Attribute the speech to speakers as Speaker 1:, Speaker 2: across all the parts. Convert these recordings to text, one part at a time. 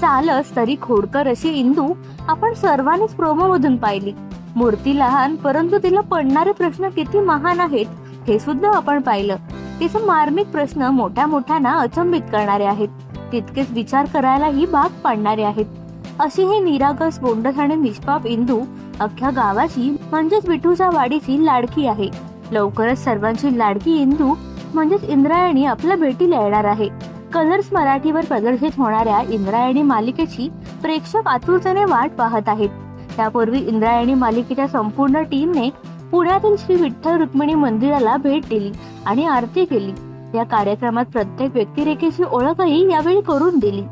Speaker 1: चालस तरी खोडकर अशी इंदू आपण सर्वांनीच प्रोमो मधून पाहिली. मूर्ती लहान परंतु तिला पडणारे प्रश्न किती महान आहेत हे सुद्धा आपण पाहिलं. तिचे मार्मिक प्रश्न मोठ्या मोठ्यांना अचंबित करणारे आहेत. तितकेच विचार करायलाही भाग पाडणारे आहेत. अशी ही निरागस बोंडस आणि निष्पाप इंदू अख्ख्या गावाची म्हणजेच विठूच्या वाडीची लाडकी आहे. लवकरच सर्वांची लाडकी इंदू म्हणजेच इंद्रायणी आपल्या भेटीला येणार आहे. कलर्स मराठीवर प्रदर्शित होणाऱ्या इंद्रायणी मालिकेची प्रेक्षक आतुरतेने वाट पाहत आहेत. त्यापूर्वी इंद्रायणी मालिकेच्या संपूर्ण टीमने पुण्यातील श्री विठ्ठल रुक्मिणी मंदिराला भेट दिली आणि आरती केली. या कार्यक्रमात प्रत्येक व्यक्तिरेखेची ओळखही यावेळी करून दिली.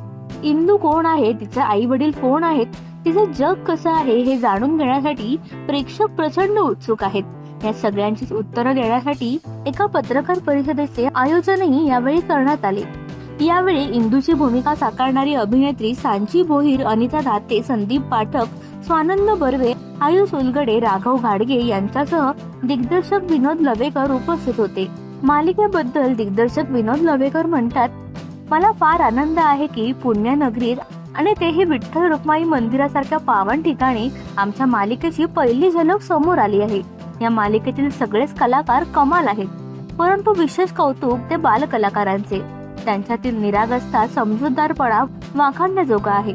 Speaker 1: इंदू कोण आहे? तिचे आई वडील कोण आहेत? तिचं जग कसं आहे? हे जाणून घेण्यासाठी प्रेक्षक प्रचंड उत्सुक आहेत. या सगळ्यांची उत्तरं देण्यासाठी एका पत्रकार परिषदेचे आयोजनही यावेळी करण्यात आले. यावेळी इंदूची भूमिका साकारणारी अभिनेत्री सांची भोईर अनिता दाते संदीप पाठक स्वानंद बर्वे आयुष उलगडे राघव घाडगे यांच्यासह दिग्दर्शक विनोद लवेकर उपस्थित होते. मालिकेबद्दल दिग्दर्शक विनोद लवेकर म्हणतात मला फार आनंद आहे की पुण्यनगरीत आणि तेही विठ्ठल रुक्माई मंदिरासारख्या पावन ठिकाणी आमच्या मालिकेची पहिली झलक समोर आली आहे. या मालिकेतील सगळेच कलाकार कमाल आहेत. परंतु विशेष कौतुक ते बालकलाकारांचे. त्यांच्यातील निरागसता समजूतदारपणा वाखाणण्याजोगा आहे.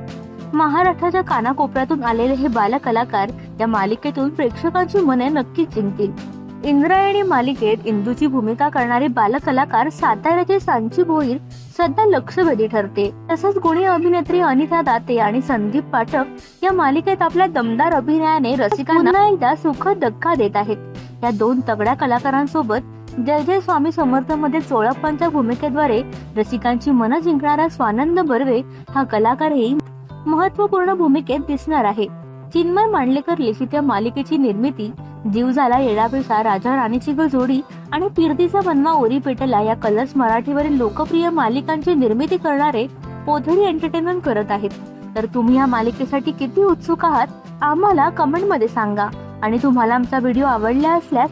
Speaker 1: महाराष्ट्राच्या कानाकोपऱ्यातून आलेले हे बालकलाकार या मालिकेतून प्रेक्षकांची मने नक्कीच जिंकतील. इंद्रायणी मालिकेत इंदूची भूमिका करणारे बालकलाकार साताऱ्याचे सांची भोईर सध्या लक्षवेधी ठरते. तसंच गुणी अभिनेत्री अनिता दाते आणि संदीप पाठक या मालिकेत आपल्या दमदार अभिनयाने रसिकांना एकदा सुखद धक्का देत आहेत. या दोन तगड्या कलाकारांसोबत जय जय स्वामी समर्थमध्ये चोळप्पांच्या भूमिकेद्वारे रसिकांची मनं जिंकणारा स्वानंद बर्वे हा कलाकारही महत्त्वपूर्ण भूमिकेत दिसणार आहे. चिन्मय मांडलेकर लिखित या मालिकेची निर्मिती जीव झाला येडापिसा राजा राणीची ग जोडी आणि पिर्दीचा बनवा ओरी पेटला या कलर्स मराठीवरील लोकप्रिय मालिकांची निर्मिती करणारे पोधरी एंटरटेनमेंट करत आहेत. तर तुम्ही या मालिकेसाठी किती उत्सुक आहात आम्हाला कमेंटमध्ये सांगा. आणि तुम्हाला आमचा व्हिडिओ आवडला असल्यास